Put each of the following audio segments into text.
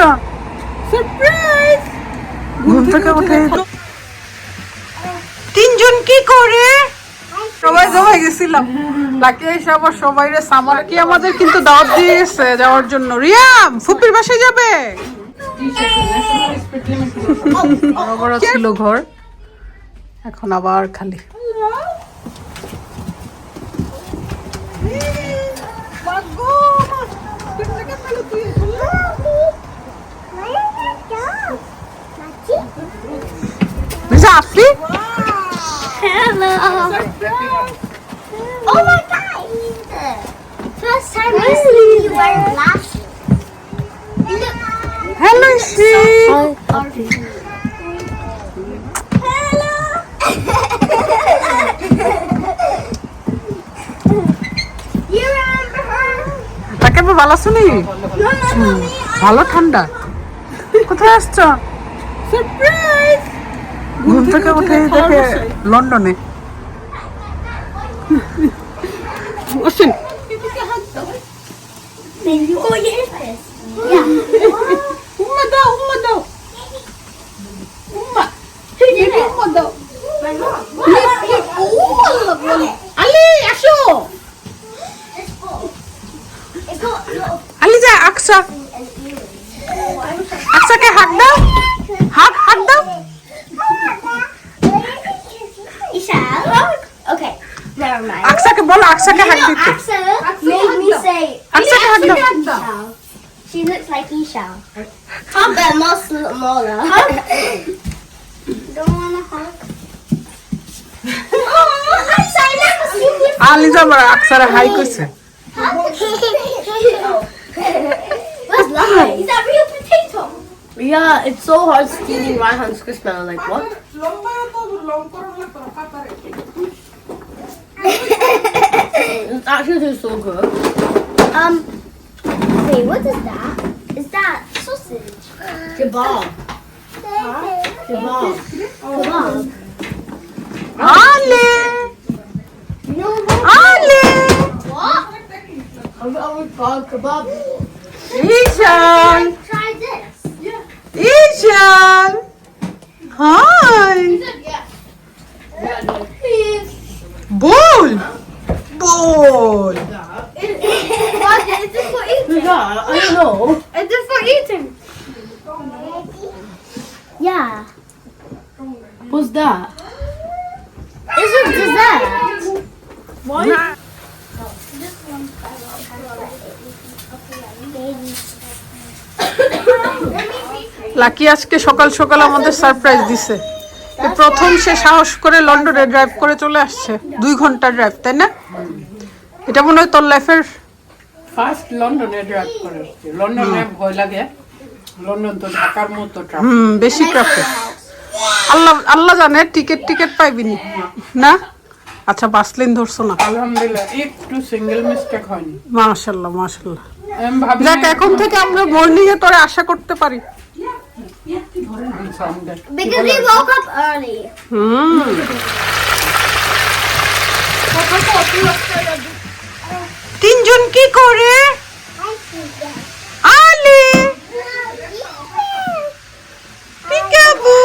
আসছো সারপ্রাইজ ঘুম থেকে উঠে তিনজন কি করে? সবাই জমা গেছিলাম। লাকি এসে আবার সবাই রে সামার কি আমাদের কিন্তু দাওয়াত দিয়ে গেছে যাওয়ার জন্য। রিয়াম ফুপির বাসায় যাবে? বড় বড় ছিল ঘর। এখন আবার খালি। লিজা আপনি Hello. Oh my god. First time I see you wearing glasses. Look. Hello. you remember her? তাকে তো ভালো শুনি. ভালো ঠান্ডা কোথায় আসছো সারপ্রাইজ ঘুম থেকে উঠে দেখে লন্ডনে আসেন Then you go get this. Yeah. আকসাকে বলো আকসাকে হাক দিতে Axa made me say Aksa ka hagdaw. Isha. She looks like Isha. But most smaller. Don't wanna hug. Oh, Isha, I never seen you. Aliza আমার আকসারে হাই কইছে What's that? Is that real potato? Yeah, it's so hard stealing Raihan's Christmas. Like, what? it actually tastes so good. Um, wait, what is that? Is that sausage? Kebab. Kebab. Kebab. Ali! Ali! What? I'm going to kebab. Ishan! Try this. Yeah. Ishan! Hi! বল বল What? Is this for eating? Yeah, I don't know. Is this for eating? Yeah. What's that? It's a dessert. Why? Lucky আজকে সকাল সকাল আমাদের surprise দিছে প্রথম সে সাহস করে লন্ডনে ড্রাইভ করে চলে আসছে। দুই ঘণ্টা ড্রাইভ তাই না? এটা মনে হয় তোর লাইফের ফার্স্ট লন্ডনে ড্রাইভ করে লন্ডনে ভয় লাগে। লন্ডন তো ঢাকার মতো হুম বেশি ট্রাফিক আল্লাহ আল্লাহ জানে টিকিট টিকিট পাইবিনি না। আচ্ছা বাসলিন ধরছো না। আলহামদুলিল্লাহ একটু সিঙ্গেল মিস্টেক হয়নি। আমি যাক এখন থেকে আমরা মর্নিং এ তোরে আশা করতে পারি। সামনে Because we woke up early. হুম তিনজন কি করে আলে পিকাবু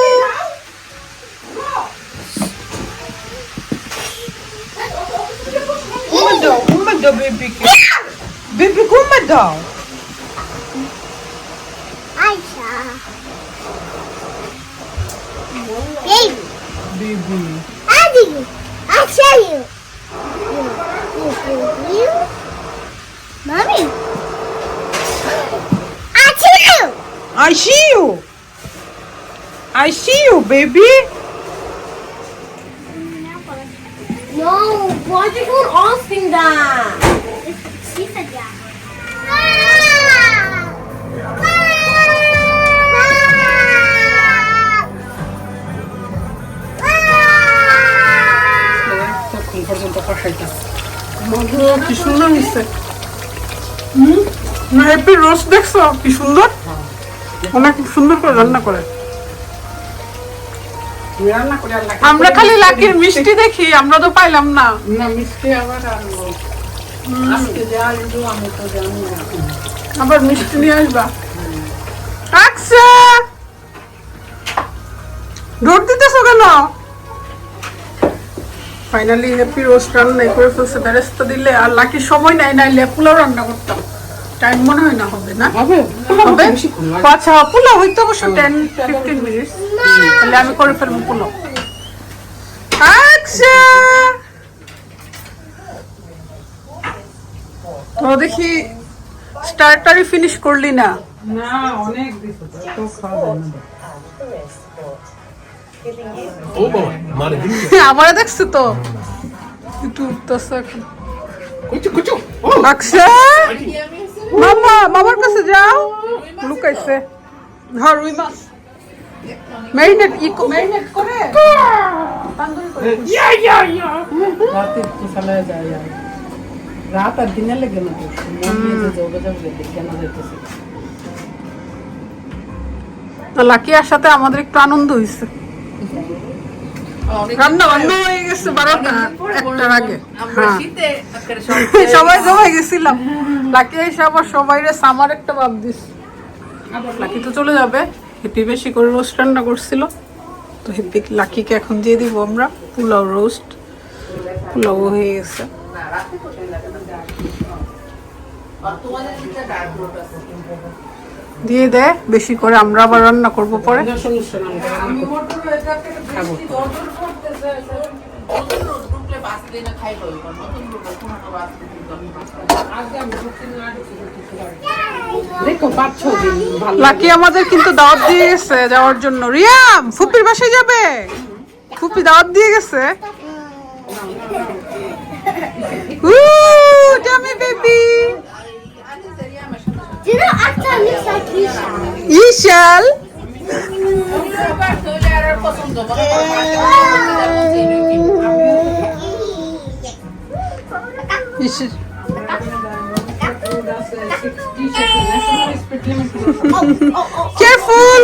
উম্মা দাও উম্মা দাও বেবিকে বেবিকে উম্মা দাও Baby. Baby Adi. I'll show you. You, you, you, you. Mommy. I see you. I see you. I see you, baby. No, why did you keep asking that? She said yeah. এখন পর্যন্ত কি সুন্দর হয়েছে দেখছ? কি সুন্দর? অনেক সুন্দর করে রান্না করে। আমরা খালি লাকির মিষ্টি দেখি আমরা তো পাইলাম না। না মিষ্টি আবার আবার মিষ্টি নিয়ে আসবা। আচ্ছা দিতেছো কেন? ফাইনালি হ্যাপি রোস্ট রান্না করে ফেলছে বেরেস্তা দিলে আর লাকি সময় নাই নাইলে পোলাও রান্না করতাম। টাইম মনে হয় না হবে না? হবে? হবে? আচ্ছা পোলাও হইতে অবশ্য টেন ফিফটিন মিনিট তাহলে আমি করে ফেলব পোলাও। আচ্ছা। তো দেখি স্টার্টারই ফিনিশ করলি না? না অনেক দিছে তো, খাওয়া ও বাবা মারে দেখছ তো? একটু উঠতেছে এখন। কুচু কুচু ও! আকশা মামা মামার কাছে যাও। লুকাইছে। হ্যাঁ রুই মাছ। ম্যারিনেট ই ম্যারিনেট করে? ইয়া ইয়া ইয়া। রাতে যায় আর। রাত আর দিনে লেগে না তো মন দিয়ে যে যোগাযোগ দেখে না যাইতেছে। লাকি আসাতে আমাদের একটু আনন্দ হয়েছে রান্না বান্না হয়ে গেছে বারোটা একটার আগে। হ্যাঁ। সবাই জমাই গেছিলাম। লাকি এসে আবার সবাই সামার একটা ভাব দিস। লাকি তো চলে যাবে। হেপি বেশি করে রোস্ট রান্না করছিল। তো হেপি লাকিকে এখন দিয়ে দিব আমরা পোলাও রোস্ট পোলাও হয়ে গেছে। দিয়ে দে বেশি করে আমরা আবার রান্না করব পরে লাকি আমাদের কিন্তু দাওয়াত দিয়ে গেছে যাওয়ার জন্য রিয়াম ফুপির বাসায় যাবে ফুপি দাওয়াত দিয়ে গেছে Jami baby looks like Isha? Ishal ইশ- কেয়ারফুল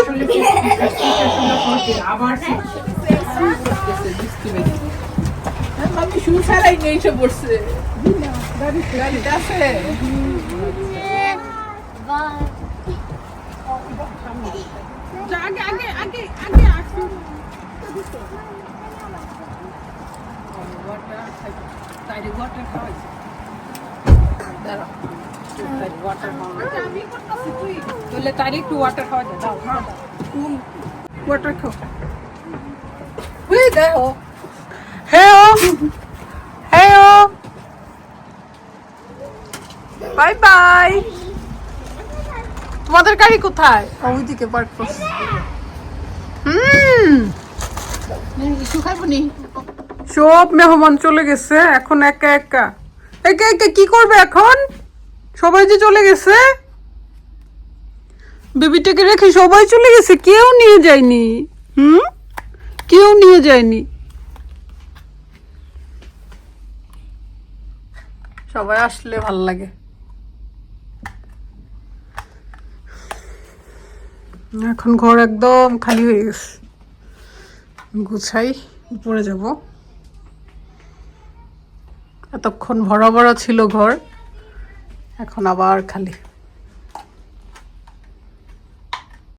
আবার আমি শু ছাড়াই নিয়ে এসে পড়ছে গাড়ি গাড়িটা আছে আগে আগে আগে আগে আসুন বলে তার একটু ওয়াটার খাওয়া যায় দাও দাও কুল ওয়াটার খাও ওই দেখো হেও হেও বাই বাই তোমাদের গাড়ি কোথায়? ওইদিকে পার্ক করছে। হুম। কিছু খাইবো নি? সব মেহমান চলে গেছে এখন একা একা। একা একা কি করবে এখন? সবাই যে চলে গেছে? বেবিটাকে রেখে সবাই চলে গেছে কেউ নিয়ে যায়নি। হুম? কেউ নিয়ে যায়নি। সবাই আসলে ভালো লাগে। এখন ঘর একদম খালি হয়ে গেছে। গুছাই, উপরে যাব। এতক্ষণ ভরা ভরা ছিল ঘর, এখন আবার খালি।